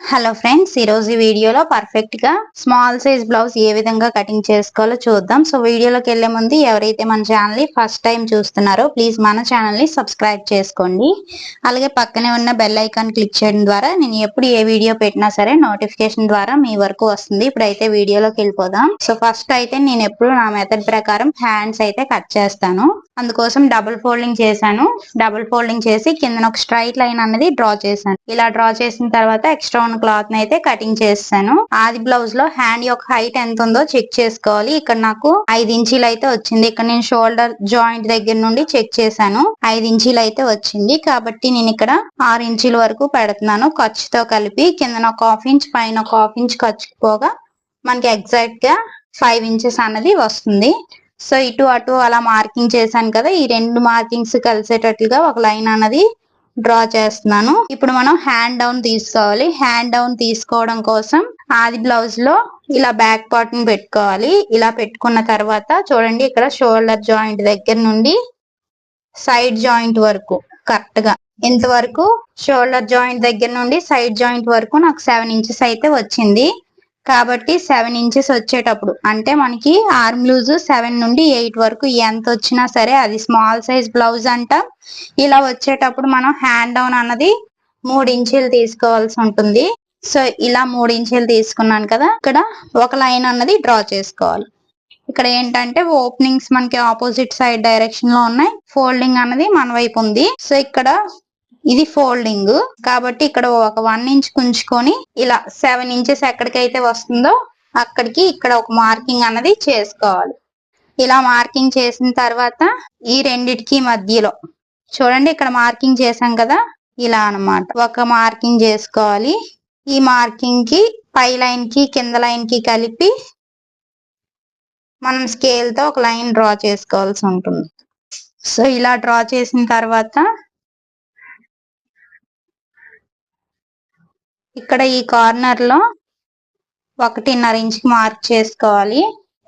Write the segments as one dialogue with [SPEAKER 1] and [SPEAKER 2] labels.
[SPEAKER 1] Hello friends ఈ రోజు వీడియోలో పర్ఫెక్ట్గా స్మాల్ సైజ్ బ్లౌజ్ ఏ విధంగా కటింగ్ చేసుకోవాలో చూద్దాం. సో వీడియోలోకి వెళ్ళే ముందు ఎవరైతే మన ఛానల్ని ఫస్ట్ టైం చూస్తున్నారో ప్లీజ్ మన ఛానల్ని సబ్స్క్రైబ్ చేసుకోండి. అలాగే పక్కనే ఉన్న బెల్ ఐకాన్ క్లిక్ చేయడం ద్వారా నేను ఎప్పుడు ఏ వీడియో పెట్టినా సరే నోటిఫికేషన్ ద్వారా మీ వరకు వస్తుంది. ఇప్పుడైతే వీడియోలోకి వెళ్ళిపోదాం. సో ఫస్ట్ అయితే నేను ఎప్పుడు నా మెథడ్ ప్రకారం హ్యాండ్స్ అయితే కట్ చేస్తాను. అందుకోసం డబుల్ ఫోల్డింగ్ చేశాను. డబుల్ ఫోల్డింగ్ చేసి కింద ఒక స్ట్రైట్ లైన్ అనేది డ్రా చేశాను. ఇలా డ్రా చేసిన తర్వాత ఎక్స్ట్రా ఉన్న క్లాత్ అయితే కటింగ్ చేస్తాను. ఆది బ్లౌజ్లో హ్యాండ్ యొక్క హైట్ ఎంత ఉందో చెక్ చేసుకోవాలి. ఇక్కడ నాకు ఐదు ఇంచీలు అయితే వచ్చింది. ఇక్కడ నేను షోల్డర్ జాయింట్ దగ్గర నుండి చెక్ చేశాను. ఐదు ఇంచీలు అయితే వచ్చింది. కాబట్టి నేను ఇక్కడ ఆరు ఇంచీల వరకు పెడుతున్నాను. ఖర్చుతో కలిపి కింద ఒక హాఫ్ ఇంచ్ పైన ఒక హాఫ్ ఇంచ్ ఖర్చు పోగా మనకి ఎగ్జాక్ట్గా ఫైవ్ ఇంచెస్ అన్నది వస్తుంది. సో ఇటు అటు అలా మార్కింగ్ చేశాను కదా. ఈ రెండు మార్కింగ్స్ కలిసేటట్లుగా ఒక లైన్ అన్నది డ్రా చేస్తున్నాను. ఇప్పుడు మనం హ్యాండ్ డౌన్ తీసుకోవాలి. హ్యాండ్ డౌన్ తీసుకోవడం కోసం ఆది బ్లౌజ్లో ఇలా బ్యాక్ పార్ట్ని పెట్టుకోవాలి. ఇలా పెట్టుకున్న తర్వాత చూడండి ఇక్కడ షోల్డర్ జాయింట్ దగ్గర నుండి సైడ్ జాయింట్ వరకు కరెక్ట్గా. ఇంతవరకు షోల్డర్ జాయింట్ దగ్గర నుండి సైడ్ జాయింట్ వరకు నాకు సెవెన్ ఇంచెస్ అయితే వచ్చింది. కాబట్టి సెవెన్ ఇంచెస్ వచ్చేటప్పుడు. అంటే మనకి ఆర్మ్ లూజ్ సెవెన్ నుండి ఎయిట్ వరకు ఎంత వచ్చినా సరే అది స్మాల్ సైజ్ బ్లౌజ్ అంట. ఇలా వచ్చేటప్పుడు మనం హ్యాండ్ డౌన్ అన్నది మూడు ఇంచీలు తీసుకోవాల్సి ఉంటుంది. సో ఇలా మూడు ఇంచీలు తీసుకున్నాను కదా. ఇక్కడ ఒక లైన్ అన్నది డ్రా చేసుకోవాలి. ఇక్కడ ఏంటంటే ఓపెనింగ్స్ మనకి ఆపోజిట్ సైడ్ డైరెక్షన్లో ఉన్నాయి. ఫోల్డింగ్ అన్నది మన వైపు ఉంది. సో ఇక్కడ ఇది ఫోల్డింగ్. కాబట్టి ఇక్కడ ఒక వన్ ఇంచ్ కుంచుకొని ఇలా సెవెన్ ఇంచెస్ ఎక్కడికైతే వస్తుందో అక్కడికి ఇక్కడ ఒక మార్కింగ్ అన్నది చేసుకోవాలి. ఇలా మార్కింగ్ చేసిన తర్వాత ఈ రెండిటికి మధ్యలో చూడండి ఇక్కడ మార్కింగ్ చేసాం కదా? ఇలా అన్నమాట. ఒక మార్కింగ్ చేసుకోవాలి. ఈ మార్కింగ్కి పై లైన్కి కింద లైన్కి కలిపి మనం స్కేల్తో ఒక లైన్ డ్రా చేసుకోవాల్సి ఉంటుంది. సో ఇలా డ్రా చేసిన తర్వాత ఇక్కడ ఈ కార్నర్లో ఒకటిన్నర ఇంచ్ మార్క్ చేసుకోవాలి.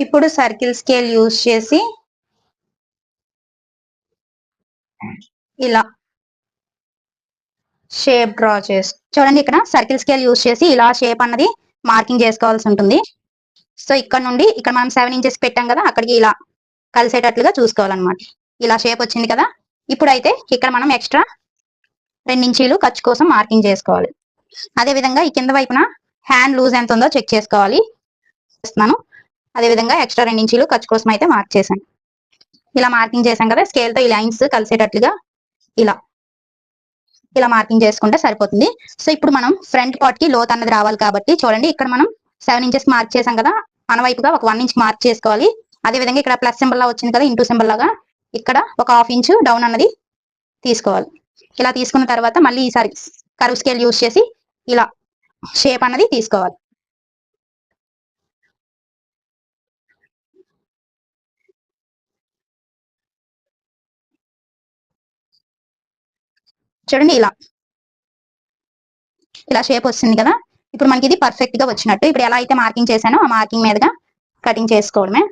[SPEAKER 1] ఇప్పుడు సర్కిల్ స్కేల్ యూజ్ చేసి ఇలా షేప్ డ్రా చేసి చూడండి ఇక్కడ సర్కిల్ స్కేల్ యూజ్ చేసి ఇలా షేప్ అన్నది మార్కింగ్ చేసుకోవాల్సి ఉంటుంది. సో ఇక్కడ నుండి ఇక్కడ మనం సెవెన్ ఇంచెస్ పెట్టాం కదా అక్కడికి ఇలా కలిసేటట్లుగా చూసుకోవాలన్నమాట. ఇలా షేప్ వచ్చింది కదా ఇప్పుడైతే ఇక్కడ మనం ఎక్స్ట్రా రెండు ఇంచీలు ఖర్చు కోసం మార్కింగ్ చేసుకోవాలి. అదే విధంగా ఈ కింద వైపున హ్యాండ్ లూజ్ ఎంత ఉందో చెక్ చేసుకోవాలి. చేస్తున్నాను. అదే విధంగా ఎక్స్ట్రా రెండు ఇంచీలు ఖర్చు కోసం అయితే మార్క్ చేశాను. ఇలా మార్కింగ్ చేశాం కదా స్కేల్తో ఈ లైన్స్ కలిసేటట్లుగా ఇలా. ఇలా మార్కింగ్ చేసుకుంటే సరిపోతుంది. సో ఇప్పుడు మనం ఫ్రంట్ పార్ట్కి లోత్ అన్నది రావాలి కాబట్టి చూడండి ఇక్కడ మనం సెవెన్ ఇంచెస్ మార్క్ చేసాం కదా మన వైపుగా ఒక వన్ ఇంచ్ మార్క్ చేసుకోవాలి. అదే విధంగా ఇక్కడ ప్లస్ సింబల్ లా వచ్చింది కదా ఇంటూ సింబల్ లాగా ఇక్కడ ఒక హాఫ్ ఇంచ్ డౌన్ అన్నది తీసుకోవాలి. ఇలా తీసుకున్న తర్వాత మళ్ళీ ఈసారి కరువు స్కేల్ యూజ్ చేసి ఇలా షేప్ అన్నది తీసుకోవాలి. చూడండి ఇలా. ఇలా షేప్ వస్తుంది కదా. ఇప్పుడు మనకి ఇది పర్ఫెక్ట్గా వచ్చినట్టు. ఇప్పుడు ఎలా అయితే మార్కింగ్ చేశానో ఆ మార్కింగ్ మీదుగా కటింగ్ చేసుకోవడమే.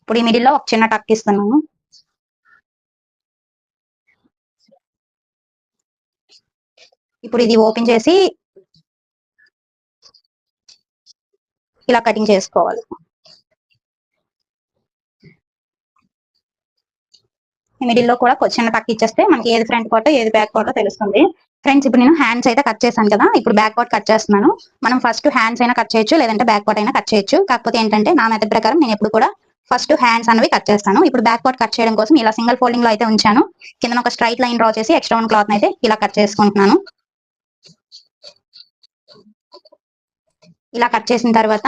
[SPEAKER 1] ఇప్పుడు ఈ మిడిల్లో ఒక చిన్న టక్ ఇస్తున్నాను. ఇప్పుడు ఇది ఓపెన్ చేసి ఇలా కటింగ్ చేసుకోవాలి. మిడిల్లో కూడా ఒక చిన్న టక్ ఇచ్చేస్తే మనకి ఏది ఫ్రంట్ పార్ట్ ఏది బ్యాక్ పార్ట్ తెలుస్తుంది. ఫ్రెండ్స్ ఇప్పుడు నేను హ్యాండ్స్ అయితే కట్ చేశాను కదా ఇప్పుడు బ్యాక్ పార్ట్ కట్ చేస్తున్నాను. మనం ఫస్ట్ హ్యాండ్స్ అయినా కట్ చేయొచ్చు లేదంటే బ్యాక్ పార్ట్ అయినా కట్ చేయొచ్చు. కాకపోతే ఏంటంటే నా మెథడ్ ప్రకారం నేను ఎప్పుడు కూడా ఫస్ట్ హ్యాండ్స్ అనేవి కట్ చేస్తాను. ఇప్పుడు బ్యాక్ పార్ట్ కట్ చేయడం కోసం ఇలా సింగిల్ ఫోల్డింగ్లో అయితే ఉంచాను. కింద ఒక స్ట్రైట్ లైన్ డ్రా చేసి ఎక్స్ట్రా వన్ క్లాత్ అయితే ఇలా కట్ చేసుకుంటున్నాను. ఇలా కట్ చేసిన తర్వాత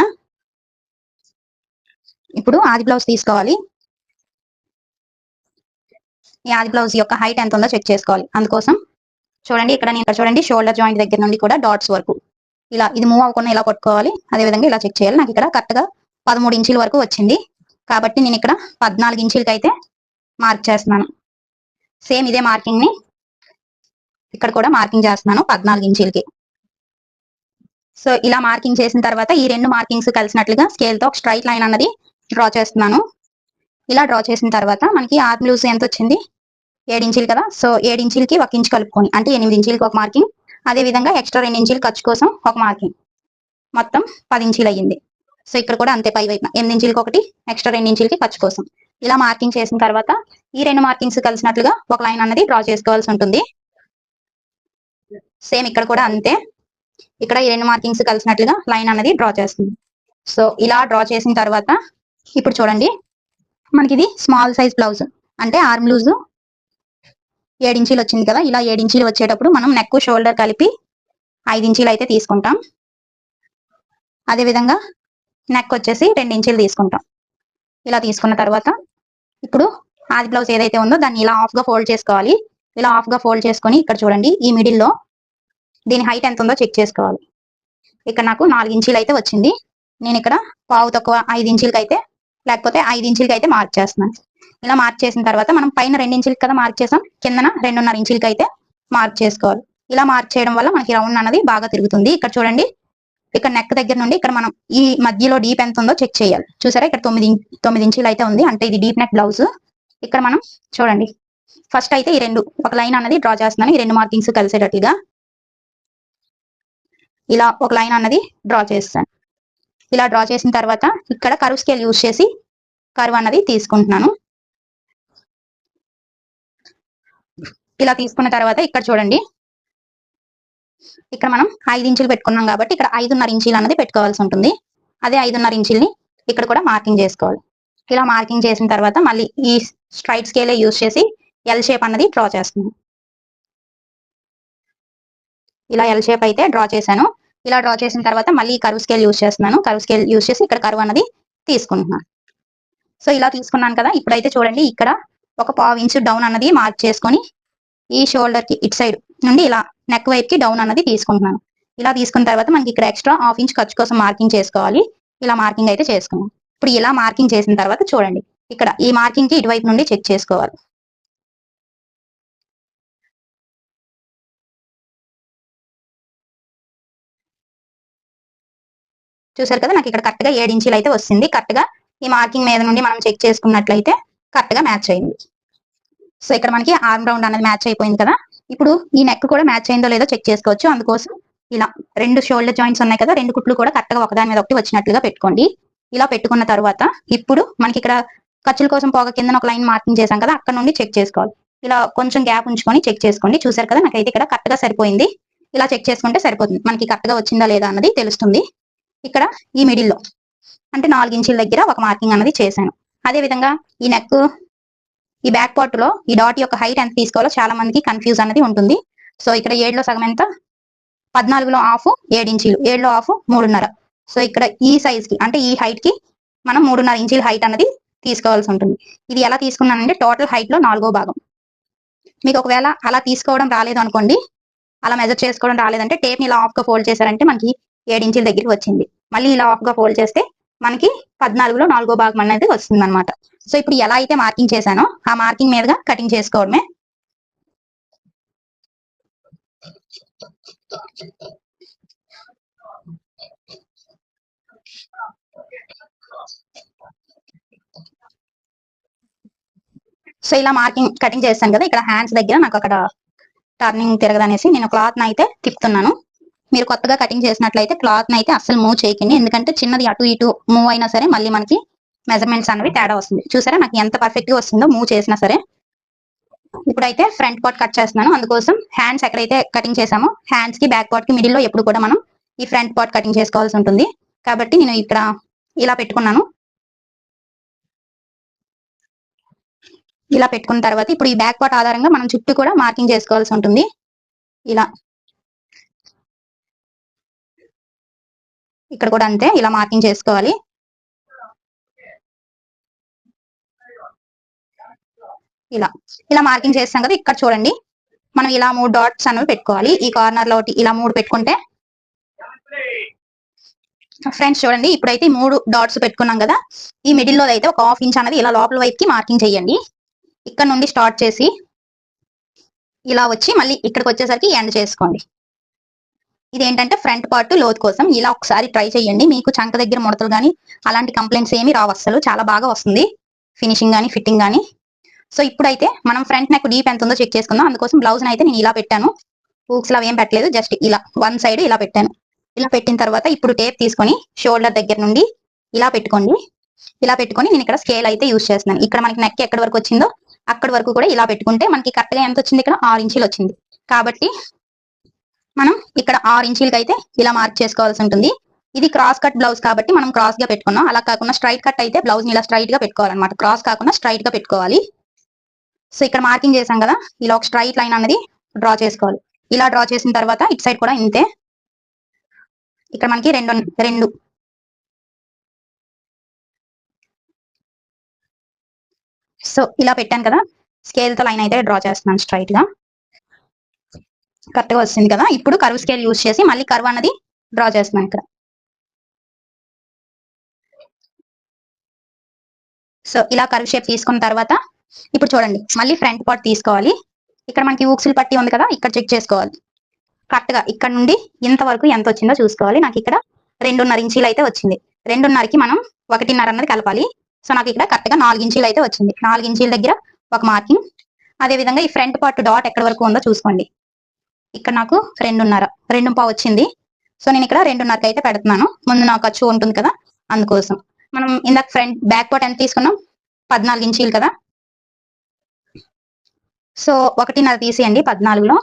[SPEAKER 1] ఇప్పుడు ఆది బ్లౌజ్ తీసుకోవాలి. ఈ ఆది బ్లౌజ్ యొక్క హైట్ ఎంత ఉందో చెక్ చేసుకోవాలి. అందుకోసం చూడండి ఇక్కడ నేను చూడండి షోల్డర్ జాయింట్ దగ్గర నుండి కూడా డాట్స్ వరకు. ఇలా ఇది మూవ్ అవ్వకుండా ఇలా కొట్టుకోవాలి. అదే విధంగా ఇలా చెక్ చేయాలి. నాకు ఇక్కడ కరెక్ట్గా పదమూడు ఇంచుల వరకు వచ్చింది. కాబట్టి నేను ఇక్కడ పద్నాలుగు ఇంచులకి అయితే మార్క్ చేస్తున్నాను. సేమ్ ఇదే మార్కింగ్ని ఇక్కడ కూడా మార్కింగ్ చేస్తున్నాను పద్నాలుగు ఇంచులకి. సో ఇలా మార్కింగ్ చేసిన తర్వాత ఈ రెండు మార్కింగ్స్ కలిసినట్లుగా స్కేల్తో ఒక స్ట్రైట్ లైన్ అన్నది డ్రా చేస్తున్నాను. ఇలా డ్రా చేసిన తర్వాత మనకి ఆర్మ్ లూజ్ ఎంత వచ్చింది? ఏడించీలు కదా? సో ఏడించీలకి ఒక ఇంచు కలుపుకొని అంటే ఎనిమిది ఇంచీలకి ఒక మార్కింగ్. అదే విధంగా ఎక్స్ట్రా రెండు ఇంచీలు ఖర్చు కోసం ఒక మార్కింగ్. మొత్తం పది ఇంచీలు అయ్యింది. సో ఇక్కడ కూడా అంతే పై వైపున. ఎనిమిది ఇంచీలకి ఒకటి ఎక్స్ట్రా రెండు ఇంచీలకి ఖర్చు కోసం. ఇలా మార్కింగ్ చేసిన తర్వాత ఈ రెండు మార్కింగ్స్ కలిసినట్లుగా ఒక లైన్ అన్నది డ్రా చేసుకోవాల్సి ఉంటుంది. సేమ్ ఇక్కడ కూడా అంతే. ఇక్కడ ఈ రెండు మార్కింగ్స్ కలిసినట్లుగా లైన్ అన్నది డ్రా చేస్తుంది. సో ఇలా డ్రా చేసిన తర్వాత ఇప్పుడు చూడండి. మనకి ఇది స్మాల్ సైజ్ బ్లౌజ్ అంటే ఆర్మ్ లూజ్ ఇంచీలు వచ్చింది కదా? ఇలా ఇంచీలు వచ్చేటప్పుడు మనం నెక్ షోల్డర్ కలిపి ఐదు ఇంచీలు అయితే తీసుకుంటాం. అదే విధంగా నెక్ వచ్చేసి రెండు ఇంచీలు తీసుకుంటాం. ఇలా తీసుకున్న తర్వాత ఇప్పుడు ఆది బ్లౌజ్ ఏదైతే ఉందో దాన్ని ఇలా ఆఫ్గా ఫోల్డ్ చేసుకోవాలి. ఇలా ఆఫ్గా ఫోల్డ్ చేసుకొని ఇక్కడ చూడండి ఈ మిడిల్లో దీని హైట్ ఎంత ఉందో చెక్ చేసుకోవాలి. ఇక్కడ నాకు నాలుగు ఇంచీలు అయితే వచ్చింది. నేను ఇక్కడ పావు తక్కువ ఐదు ఇంచులకి అయితే లేకపోతే ఐదు ఇంచులకి అయితే మార్క్ చేస్తున్నాను. ఇలా మార్క్ చేసిన తర్వాత మనం పైన రెండు ఇంచులకి కదా మార్క్ చేసాం. కిందన రెండున్నర ఇంచులకి అయితే మార్క్ చేసుకోవాలి. ఇలా మార్క్ చేయడం వల్ల మనకి రౌండ్ అన్నది బాగా తిరుగుతుంది. ఇక్కడ చూడండి. ఇక్కడ నెక్ దగ్గర నుండి ఇక్కడ మనం ఈ మధ్యలో డీప్ ఎంత ఉందో చెక్ చేయాలి. చూసారా? ఇక్కడ తొమ్మిది తొమ్మిది ఇంచులు అయితే ఉంది. అంటే ఇది డీప్ నెక్ బ్లౌజ్ ఇక్కడ మనం చూడండి. ఫస్ట్ అయితే ఈ రెండు ఒక లైన్ అన్నది డ్రా చేస్తున్నాను. ఈ రెండు మార్కింగ్స్ కలిసేటట్లుగా. ఇలా ఒక లైన్ అన్నది డ్రా చేస్తాను. ఇలా డ్రా చేసిన తర్వాత ఇక్కడ కరువు స్కేల్ యూజ్ చేసి కరువు అన్నది తీసుకుంటున్నాను. ఇలా తీసుకున్న తర్వాత ఇక్కడ చూడండి. ఇక్కడ మనం ఐదు ఇంచులు పెట్టుకున్నాం కాబట్టి ఇక్కడ ఐదున్నర ఇంచీలు అన్నది పెట్టుకోవాల్సి ఉంటుంది. అదే ఐదున్నర ఇంచుల్ని ఇక్కడ కూడా మార్కింగ్ చేసుకోవాలి. ఇలా మార్కింగ్ చేసిన తర్వాత మళ్ళీ ఈ స్ట్రైట్ స్కేలే యూజ్ చేసి ఎల్ షేప్ అన్నది డ్రా చేస్తున్నాం ఇలా ఎల్ షేప్ అయితే డ్రా చేశాను. ఇలా డ్రా చేసిన తర్వాత మళ్ళీ కరువు స్కేల్ యూజ్ చేస్తున్నాను. కరువు స్కేల్ యూజ్ చేసి ఇక్కడ కరువు అన్నది తీసుకుంటున్నాను. సో ఇలా తీసుకున్నాను కదా. ఇప్పుడైతే చూడండి ఇక్కడ ఒక పావు ఇంచు డౌన్ అన్నది మార్క్ చేసుకొని ఈ షోల్డర్కి ఇటు సైడ్ నుండి ఇలా నెక్ వైప్కి డౌన్ అన్నది తీసుకుంటున్నాను. ఇలా తీసుకున్న తర్వాత మనకి ఇక్కడ ఎక్స్ట్రా హాఫ్ ఇంచ్ ఖర్చు కోసం మార్కింగ్ చేసుకోవాలి. ఇలా మార్కింగ్ అయితే చేసుకున్నాం ఇప్పుడు ఇలా మార్కింగ్ చేసిన తర్వాత చూడండి ఇక్కడ ఈ మార్కింగ్కి ఇటువైపు నుండి చెక్ చేసుకోవాలి. చూసారు కదా నాకు ఇక్కడ కరెక్ట్గా ఏడు ఇంచీలు అయితే వస్తుంది. కరెక్ట్గా ఈ మార్కింగ్ మీద నుండి మనం చెక్ చేసుకున్నట్లయితే కరెక్ట్గా మ్యాచ్ అయింది. సో ఇక్కడ మనకి ఆర్మ్ రౌండ్ అనేది మ్యాచ్ అయిపోయింది కదా. ఇప్పుడు ఈ నెక్ కూడా మ్యాచ్ అయిందో లేదో చెక్ చేసుకోవచ్చు. అందుకోసం ఇలా రెండు షోల్డర్ జాయింట్స్ ఉన్నాయి కదా రెండు కుట్లు కూడా కరెక్ట్గా ఒకదాని మీద ఒకటి వచ్చినట్లుగా పెట్టుకోండి. ఇలా పెట్టుకున్న తర్వాత ఇప్పుడు మనకి ఇక్కడ ఖర్చుల కోసం పోగా కింద ఒక లైన్ మార్కింగ్ చేశాం కదా అక్కడ నుండి చెక్ చేసుకోవాలి. ఇలా కొంచెం గ్యాప్ ఉంచుకొని చెక్ చేసుకోండి. చూసారు కదా నాకైతే ఇక్కడ కరెక్ట్గా సరిపోయింది. ఇలా చెక్ చేసుకుంటే సరిపోతుంది. మనకి కరెక్ట్గా వచ్చిందా లేదా అన్నది తెలుస్తుంది. ఇక్కడ ఈ మిడిల్లో. అంటే నాలుగు ఇంచుల దగ్గర ఒక మార్కింగ్ అన్నది చేశాను. అదే విధంగా ఈ నెక్ ఈ బ్యాక్ పార్ట్లో ఈ డాట్ యొక్క హైట్ ఎంత తీసుకోవాలో చాలా మందికి కన్ఫ్యూజ్ అనేది ఉంటుంది. సో ఇక్కడ ఏడులో సగం ఎంత? పద్నాలుగులో హాఫ్ ఏడు ఇంచీలు. ఏడులో హాఫ్ మూడున్నర. సో ఇక్కడ ఈ సైజ్కి అంటే ఈ హైట్కి మనం మూడున్నర ఇంచీల హైట్ అనేది తీసుకోవాల్సి ఉంటుంది. ఇది ఎలా తీసుకున్నానంటే టోటల్ హైట్లో నాలుగో భాగం. మీకు ఒకవేళ అలా తీసుకోవడం రాలేదు అనుకోండి అలా మెజర్ చేసుకోవడం రాలేదంటే టేప్ని ఇలా ఆఫ్గా ఫోల్డ్ చేశారంటే మనకి ఏడు ఇంచుల దగ్గరికి వచ్చింది. మళ్ళీ ఇలా ఆఫ్గా ఫోల్డ్ చేస్తే మనకి పద్నాలుగులో నాలుగో భాగం అనేది వస్తుంది అనమాట సో ఇప్పుడు ఎలా అయితే మార్కింగ్ చేశానో ఆ మార్కింగ్ మీదుగా కటింగ్ చేసుకోవడమే. సో ఇలా మార్కింగ్ కటింగ్ చేస్తాను కదా ఇక్కడ హ్యాండ్స్ దగ్గర నాకు అక్కడ టర్నింగ్ తిరగదనేసి నేను క్లాత్ అయితే తిప్పుతున్నాను. మీరు కొత్తగా కటింగ్ చేసినట్లయితే క్లాత్ అయితే అస్సలు మూవ్ చేయకండి. ఎందుకంటే చిన్నది అటు ఇటు మూవ్ అయినా సరే మళ్ళీ మనకి మెజర్మెంట్స్ అనేవి తేడా వస్తుంది. చూసారా? నాకు ఎంత పర్ఫెక్ట్గా వస్తుందో మూవ్ చేసినా సరే. ఇప్పుడైతే ఫ్రంట్ పార్ట్ కట్ చేస్తున్నాను. అందుకోసం హ్యాండ్స్ ఎక్కడైతే కటింగ్ చేసామో హ్యాండ్స్కి బ్యాక్ పార్ట్కి మిడిల్లో ఎప్పుడు కూడా మనం ఈ ఫ్రంట్ పార్ట్ కటింగ్ చేసుకోవాల్సి ఉంటుంది. కాబట్టి నేను ఇక్కడ ఇలా పెట్టుకున్నాను. ఇలా పెట్టుకున్న తర్వాత ఇప్పుడు ఈ బ్యాక్ పార్ట్ ఆధారంగా మనం చుట్టూ కూడా మార్కింగ్ చేసుకోవాల్సి ఉంటుంది. ఇలా. ఇక్కడ కూడా అంతే ఇలా మార్కింగ్ చేసుకోవాలి. ఇలా ఇలా మార్కింగ్ చేస్తాం కదా ఇక్కడ చూడండి. మనం ఇలా మూడు డాట్స్ అనేవి పెట్టుకోవాలి. ఈ కార్నర్లో ఇలా మూడు పెట్టుకుంటే. ఫ్రెండ్స్ చూడండి ఇప్పుడైతే మూడు డాట్స్ పెట్టుకున్నాం కదా ఈ మిడిల్లో అయితే ఒక హాఫ్ ఇంచ్ అనేది ఇలా లోపల వైపుకి మార్కింగ్ చేయండి. ఇక్కడ నుండి స్టార్ట్ చేసి ఇలా వచ్చి మళ్ళీ ఇక్కడికి వచ్చేసరికి ఎండ్ చేసుకోండి. ఇది ఏంటంటే ఫ్రంట్ పార్ట్ లోత్ కోసం. ఇలా ఒకసారి ట్రై చేయండి. మీకు చంక దగ్గర ముడతలు కానీ అలాంటి కంప్లైంట్స్ ఏమి రావు అసలు చాలా బాగా వస్తుంది. ఫినిషింగ్ కానీ ఫిట్టింగ్ కానీ సో ఇప్పుడైతే మనం ఫ్రంట్ నెక్ డీప్ ఎంత ఉందో చెక్ చేసుకుందాం. అందుకోసం బ్లౌజ్ అయితే నేను ఇలా పెట్టాను. హూక్స్ అవి ఏం పెట్టలేదు. జస్ట్ ఇలా వన్ సైడ్ ఇలా పెట్టాను. ఇలా పెట్టిన తర్వాత ఇప్పుడు టేప్ తీసుకొని షోల్డర్ దగ్గర నుండి ఇలా పెట్టుకోండి. ఇలా పెట్టుకొని నేను ఇక్కడ స్కేల్ అయితే యూస్ చేస్తున్నాను. ఇక్కడ మనకి నెక్ ఎక్కడి వరకు వచ్చిందో అక్కడి వరకు కూడా ఇలా పెట్టుకుంటే మనకి కరెక్ట్గా ఎంత వచ్చింది? ఇక్కడ ఆరు ఇంచులు వచ్చింది. కాబట్టి మనం ఇక్కడ ఆరు ఇంచులకి అయితే ఇలా మార్క్ చేసుకోవాల్సి ఉంటుంది. ఇది క్రాస్ కట్ బ్లౌజ్ కాబట్టి మనం క్రాస్గా పెట్టుకున్నాం. అలా కాకుండా స్ట్రైట్ కట్ అయితే బ్లౌజ్ ఇలా స్ట్రైట్గా పెట్టుకోవాలన్నమాట. క్రాస్ కాకుండా స్ట్రైట్గా పెట్టుకోవాలి. సో ఇక్కడ మార్కింగ్ చేసాం కదా. ఇలా ఒక స్ట్రైట్ లైన్ అనేది డ్రా చేసుకోవాలి. ఇలా డ్రా చేసిన తర్వాత ఇటు సైడ్ కూడా ఇంతే. ఇక్కడ మనకి రెండు రెండు. సో ఇలా పెట్టాను కదా. స్కేల్తో లైన్ అయితే డ్రా చేస్తున్నాను స్ట్రైట్గా. కరెక్ట్గా వచ్చింది కదా? ఇప్పుడు కర్వ్ స్కేల్ యూస్ చేసి మళ్ళీ కర్వ్ అన్నది డ్రా చేస్తున్నాను ఇక్కడ. సో ఇలా కర్వ్ షేప్ తీసుకున్న తర్వాత ఇప్పుడు చూడండి మళ్ళీ ఫ్రంట్ పార్ట్ తీసుకోవాలి. ఇక్కడ మనకి ఊక్సులు పట్టి ఉంది కదా ఇక్కడ చెక్ చేసుకోవాలి. కరెక్ట్గా ఇక్కడ నుండి ఇంతవరకు ఎంత వచ్చిందో చూసుకోవాలి. నాకు ఇక్కడ రెండున్నర ఇంచీలు అయితే వచ్చింది. రెండున్నరకి మనం ఒకటిన్నర అన్నది కలపాలి. సో నాకు ఇక్కడ కరెక్ట్గా నాలుగు ఇంచీలు అయితే వచ్చింది. నాలుగు ఇంచీల దగ్గర ఒక మార్కింగ్. అదే విధంగా ఈ ఫ్రంట్ పార్ట్ డాట్ ఎక్కడ వరకు ఉందో చూసుకోండి. ఇక్కడ నాకు రెండున్నర రెండు పావు వచ్చింది సో నేను ఇక్కడ రెండున్నరకి అయితే పెడుతున్నాను. ముందు నాకు ఖర్చు ఉంటుంది కదా అందుకోసం. మనం ఇందాక ఫ్రంట్ బ్యాక్ పార్ట్ ఎంత తీసుకున్నాం? పద్నాలుగు ఇంచీలు కదా? సో ఒకటిన్నర తీసేయండి పద్నాలుగులో.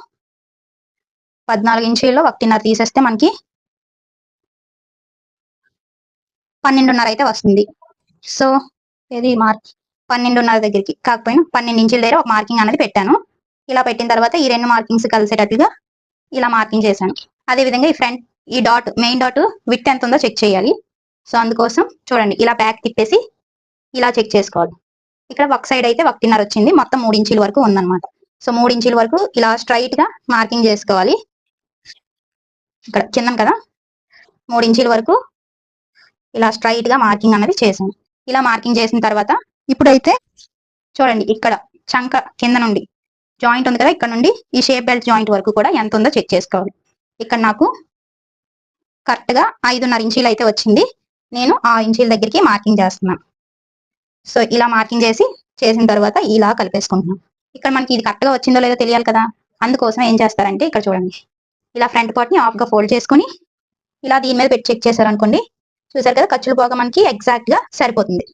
[SPEAKER 1] పద్నాలుగు ఇంచీల్లో ఒకటిన్నర తీసేస్తే మనకి పన్నెండున్నర అయితే వస్తుంది. సో ఇది మార్క్? పన్నెండున్నర దగ్గరికి. కాకపోయినా పన్నెండు ఇంచుల దగ్గర ఒక మార్కింగ్ అనేది పెట్టాను. ఇలా పెట్టిన తర్వాత ఈ రెండు మార్కింగ్స్ కలిసేటట్టుగా ఇలా మార్కింగ్ చేశాను. అదే విధంగా ఈ ఫ్రంట్ ఈ డాట్ మెయిన్ డాట్ విత్ ఎంత ఉందో చెక్ చేయాలి. సో అందుకోసం చూడండి ఇలా బ్యాక్ తిప్పేసి ఇలా చెక్ చేసుకోవాలి. ఇక్కడ ఒక సైడ్ అయితే ఒకటిన్నర వచ్చింది. మొత్తం మూడు ఇంచుల వరకు ఉందన్నమాట. సో మూడు ఇంచుల వరకు ఇలా స్ట్రైట్గా మార్కింగ్ చేసుకోవాలి. ఇక్కడ కింద కదా? మూడు ఇంచుల వరకు ఇలా స్ట్రైట్గా మార్కింగ్ అనేది చేశాను. ఇలా మార్కింగ్ చేసిన తర్వాత ఇప్పుడైతే చూడండి ఇక్కడ చంక కింద నుండి జాయింట్ ఉంది కదా ఇక్కడ నుండి ఈ షేప్ బెల్ట్ జాయింట్ వరకు కూడా ఎంత ఉందో చెక్ చేసుకోవాలి. ఇక్కడ నాకు కరెక్ట్గా ఐదున్నర ఇంచీలు అయితే వచ్చింది. నేను ఆ ఇంచీల దగ్గరికి మార్కింగ్ చేస్తున్నాను. సో ఇలా మార్కింగ్ చేసి చేసిన తర్వాత ఇలా కలిపేసుకుంటున్నాం ఇక్కడ మనకి ఇది కరెక్ట్గా వచ్చిందో లేదో తెలియాలి కదా. అందుకోసం ఏం చేస్తారంటే ఇక్కడ చూడండి. ఇలా ఫ్రంట్ పార్ట్ని ఆఫ్గా ఫోల్డ్ చేసుకుని ఇలా దీని మీద పెట్టి చెక్ చేశారనుకోండి. చూసారు కదా ఖర్చులు పోగా మనకి ఎగ్జాక్ట్గా సరిపోతుంది.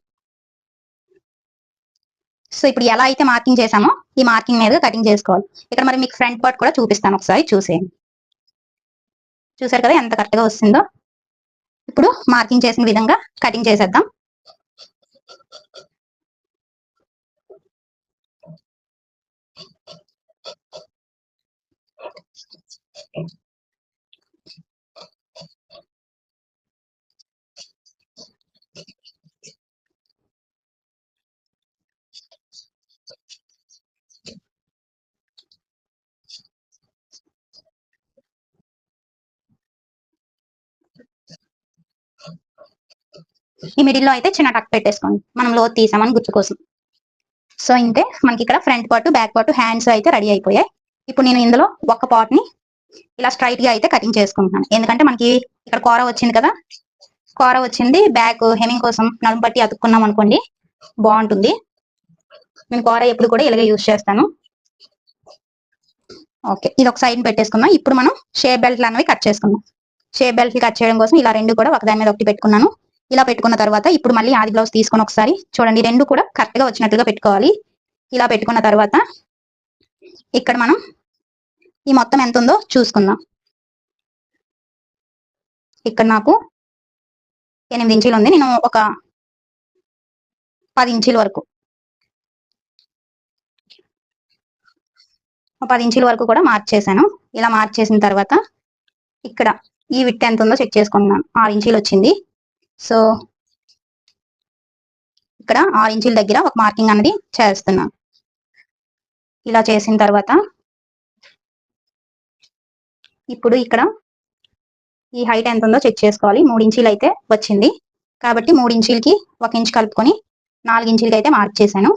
[SPEAKER 1] సో ఇప్పుడు ఎలా అయితే మార్కింగ్ చేసామో ఈ మార్కింగ్ మీద కటింగ్ చేసుకోవాలి. ఇక్కడ మరి మీకు ఫ్రంట్ పార్ట్ కూడా చూపిస్తాను ఒకసారి చూసేయండి. చూసారు కదా ఎంత కరెక్ట్గా వస్తుందో? ఇప్పుడు మార్కింగ్ చేసిన విధంగా కటింగ్ చేసేద్దాం. ఈ మిడిల్లో అయితే చిన్న టక్ పెట్టేసుకోండి. మనం లోతు తీసామని గుర్తు కోసం. సో ఇంతే. మనకి ఇక్కడ front part back part hands అయితే రెడీ అయిపోయాయి. ఇప్పుడు నేను ఇందులో ఒక పార్ట్ని ఇలా స్ట్రైట్గా అయితే కటింగ్ చేసుకుంటున్నాను. ఎందుకంటే మనకి ఇక్కడ కూర వచ్చింది కదా? కూర వచ్చింది. బ్యాక్ హెమింగ్ కోసం నడుము పట్టి అతుక్కున్నాం అనుకోండి బాగుంటుంది. నేను కూర ఎప్పుడు కూడా ఇలాగే యూజ్ చేస్తాను. ఓకే ఇది ఒక సైడ్ పెట్టేసుకుందాం. ఇప్పుడు మనం షేప్ బెల్ట్ అనేవి కట్ చేసుకుందాం. షేప్ బెల్ట్ కట్ చేయడం కోసం ఇలా రెండు కూడా ఒకదాని మీద ఒకటి పెట్టుకున్నాను. ఇలా పెట్టుకున్న తర్వాత ఇప్పుడు మళ్ళీ ఆది బ్లౌజ్ తీసుకొని ఒకసారి చూడండి రెండు కూడా కరెక్ట్గా వచ్చినట్లుగా వచ్చినట్టుగా పెట్టుకోవాలి. ఇలా పెట్టుకున్న తర్వాత ఇక్కడ మనం ఈ మొత్తం ఎంత ఉందో చూసుకుందాం. ఇక్కడ నాకు ఎనిమిది ఇంచీలు ఉంది. నేను ఒక పది ఇంచీల వరకు పది ఇంచుల వరకు కూడా మార్చేసాను ఇలా మార్చేసిన తర్వాత ఇక్కడ ఈ విట్ ఎంత ఉందో చెక్ చేసుకుంటున్నాను ఆరు ఇంచీలు వచ్చింది. సో ఇక్కడ ఆరు ఇంచుల దగ్గర ఒక మార్కింగ్ అనేది చేస్తున్నాను ఇలా చేసిన తర్వాత ఇప్పుడు ఇక్కడ ఈ హైట్ ఎంత ఉందో చెక్ చేసుకోవాలి. మూడు ఇంచీలు అయితే వచ్చింది. కాబట్టి మూడు ఇంచీలకి ఒక ఇంచ్ కలుపుకొని నాలుగు ఇంచీలకి అయితే మార్క్ చేశాను.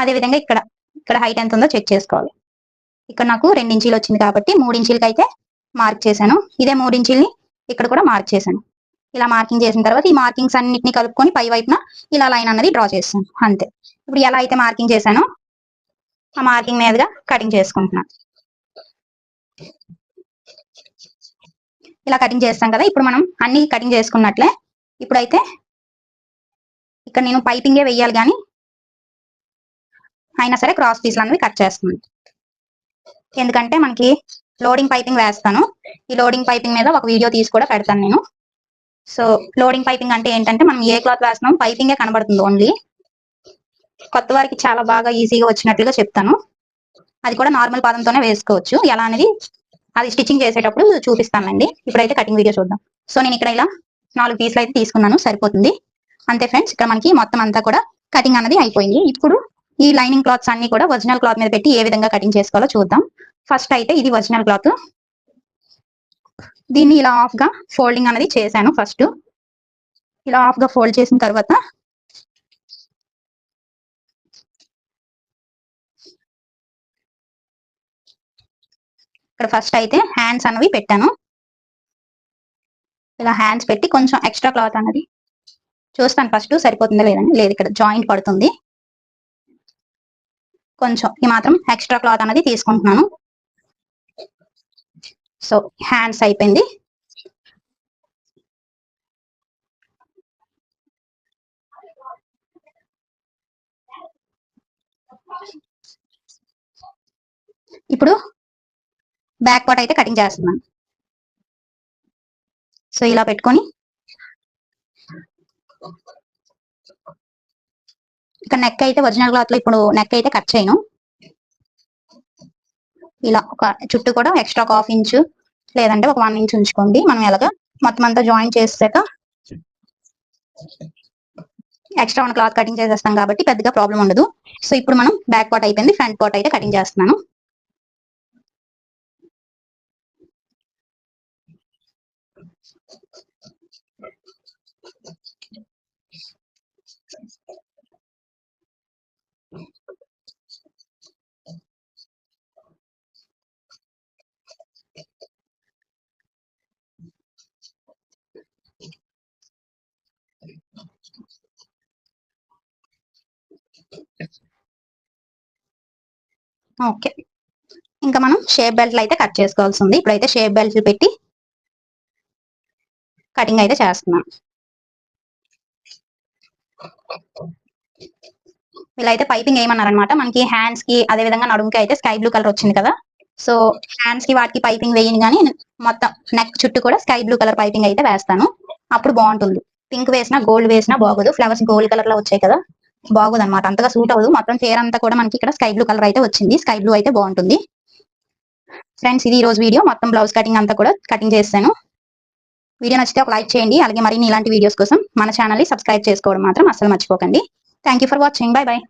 [SPEAKER 1] అదే విధంగా ఇక్కడ ఇక్కడ హైట్ ఎంత ఉందో చెక్ చేసుకోవాలి. ఇక్కడ నాకు రెండు ఇంచీలు వచ్చింది కాబట్టి మూడు ఇంచీలకి అయితే మార్క్ చేశాను. ఇదే మూడు ఇంచీల్ని ఇక్కడ కూడా మార్క్ చేశాను. ఇలా మార్కింగ్ చేసిన తర్వాత ఈ మార్కింగ్స్ అన్నిటిని కలుపుకొని పై వైపున ఇలా లైన్ అన్నది డ్రా చేస్తాను. అంతే. ఇప్పుడు ఎలా అయితే మార్కింగ్ చేశానో ఆ మార్కింగ్ మీదుగా కటింగ్ చేసుకుంటున్నాను ఇలా కటింగ్ చేస్తాం కదా ఇప్పుడు మనం అన్ని కటింగ్ చేసుకున్నట్లే ఇప్పుడైతే ఇక్కడ నేను పైపింగే వెయ్యాలి కానీ అయినా సరే క్రాస్ పీస్లు అనేవి కట్ చేస్తున్నాను. ఎందుకంటే మనకి లోడింగ్ పైపింగ్ వేస్తాను. ఈ లోడింగ్ పైపింగ్ మీద ఒక వీడియో తీసి కూడా పెడతాను నేను. సో లోడింగ్ పైపింగ్ అంటే ఏంటంటే మనం ఏ క్లాత్ వేస్తున్నాం పైపింగే కనబడుతుంది ఓన్లీ కొత్త వారికి చాలా బాగా ఈజీగా వచ్చినట్లుగా చెప్తాను. అది కూడా నార్మల్ పాదంతోనే వేసుకోవచ్చు. ఎలా అనేది అది స్టిచ్చింగ్ చేసేటప్పుడు చూపిస్తానండి. ఇప్పుడైతే కటింగ్ వీడియో చూద్దాం. సో నేను ఇక్కడ ఇలా నాలుగు పీసులు అయితే తీసుకున్నాను. సరిపోతుంది. అంతే ఫ్రెండ్స్ ఇక్కడ మనకి మొత్తం అంతా కూడా కటింగ్ అనేది అయిపోయింది. ఇప్పుడు ఈ లైనింగ్ క్లాత్స్ అన్ని కూడా ఒరిజినల్ క్లాత్ మీద పెట్టి ఏ విధంగా కటింగ్ చేసుకోవాలో చూద్దాం. ఫస్ట్ అయితే ఇది ఒరిజినల్ క్లాత్ దీన్ని ఇలా ఆఫ్గా ఫోల్డింగ్ అనేది చేశాను ఫస్ట్ ఇలా ఆఫ్గా ఫోల్డ్ చేసిన తర్వాత ఇక్కడ ఫస్ట్ అయితే హ్యాండ్స్ అనేవి పెట్టాను. ఇలా హ్యాండ్స్ పెట్టి కొంచెం ఎక్స్ట్రా క్లాత్ అనేది చూస్తాను ఫస్ట్ సరిపోతుందా లేదని లేదు ఇక్కడ జాయింట్ పడుతుంది. కొంచెం ఈ మాత్రం ఎక్స్ట్రా క్లాత్ అనేది తీసుకుంటున్నాను. సో హ్యాండ్స్ అయిపోయింది. ఇప్పుడు బ్యాక్ పార్ట్ అయితే కటింగ్ చేస్తున్నాను. సో ఇలా పెట్టుకొని ఇక నెక్ అయితే ఒరిజినల్ క్లాత్లో ఇప్పుడు నెక్ అయితే కట్ చేయను. ఇలా ఒక చుట్టూ కూడా ఎక్స్ట్రా ఒక హాఫ్ ఇంచు లేదంటే ఒక వన్ ఇంచ్ ఉంచుకోండి. మనం ఎలాగా మొత్తం అంతా జాయిన్ చేసాక ఎక్స్ట్రా మన క్లాత్ కటింగ్ చేసేస్తాం కాబట్టి పెద్దగా ప్రాబ్లం ఉండదు. సో ఇప్పుడు మనం బ్యాక్ పార్ట్ అయిపోయింది. ఫ్రంట్ పార్ట్ అయితే కటింగ్ చేస్తున్నాను. ఓకే. ఇంకా మనం షేప్ బెల్ట్లు అయితే కట్ చేసుకోవాల్సి ఉంది. ఇప్పుడైతే షేప్ బెల్ట్లు పెట్టి కటింగ్ అయితే చేస్తున్నాం. ఇలా అయితే పైపింగ్ వేయమన్నారనమాట మనకి హ్యాండ్స్కి అదే విధంగా నడుముకి అయితే స్కై బ్లూ కలర్ వచ్చింది కదా. సో హ్యాండ్స్కి వాటికి పైపింగ్ వేయను కానీ మొత్తం నెక్ చుట్టూ కూడా స్కై బ్లూ కలర్ పైపింగ్ అయితే వేస్తాను. అప్పుడు బాగుంటుంది. పింక్ వేసినా గోల్డ్ వేసినా బాగోదు. ఫ్లవర్స్ గోల్డ్ కలర్లో వచ్చాయి కదా. బాగోదు అనమాట అంతగా సూట్ అవ్వదు. మొత్తం చీర అంతా కూడా మనకి ఇక్కడ స్కై బ్లూ కలర్ అయితే వచ్చింది. స్కై బ్లూ అయితే బాగుంటుంది. ఫ్రెండ్స్ ఇది ఈ రోజు వీడియో. మొత్తం బ్లౌజ్ కటింగ్ అంతా కూడా కటింగ్ చేస్తాను. వీడియో నచ్చితే ఒక లైక్ చేయండి. అలాగే మరిన్ని ఇలాంటి వీడియోస్ కోసం మన ఛానల్ని సబ్స్క్రైబ్ చేసుకోవడం మాత్రం అసలు మర్చిపోకండి. Thank for watching bye bye